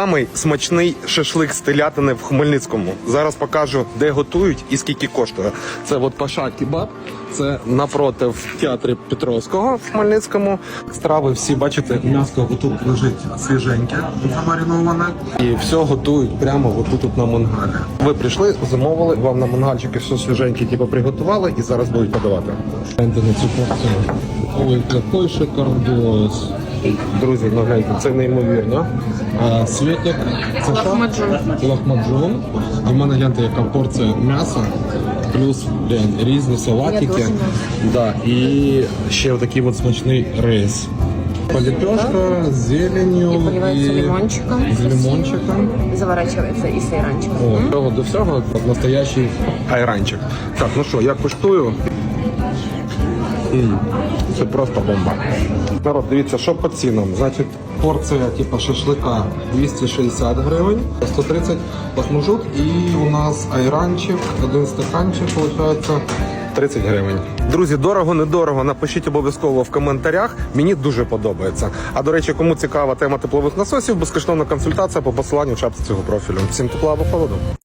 Самий смачний шашлик з телятини в Хмельницькому. Зараз покажу, де готують і скільки коштує. Це от Паша Кебаб, це напротив театрі Петровського в Хмельницькому. Страви всі бачите, м'ясо тут лежить свіженьке, замариноване. І все готують прямо тут на мангалі. Ви прийшли, замовили, вам на мангальчики все свіженьке, типу приготували і зараз будуть подавати. Ой, який шикардос. Друзі, ну гляньте, це неймовірно. А, це що? Лахмаджун. І в мене гляньте, яка порція м'яса, плюс глянь, різні салатики. Да, і ще отакий от смачний рис. Поліпешка з зеленью Поливается лимончиком. з лимончиком. Заворачивается и с айранчиком. О, до всього до всього настоящий айранчик. Так, ну що, я куштую. Це просто бомба. Народ, дивіться, що по цінам. Значить, порція типу шашлика 260 гривень, 130 лахмужут і у нас айранчик, один стаканчик, виходить, 30 гривень. Друзі, дорого, недорого. Напишіть обов'язково в коментарях. Мені дуже подобається. А до речі, кому цікава тема теплових насосів, безкоштовна консультація по посиланню в шапці цього профілю. Всім тепла або холоду.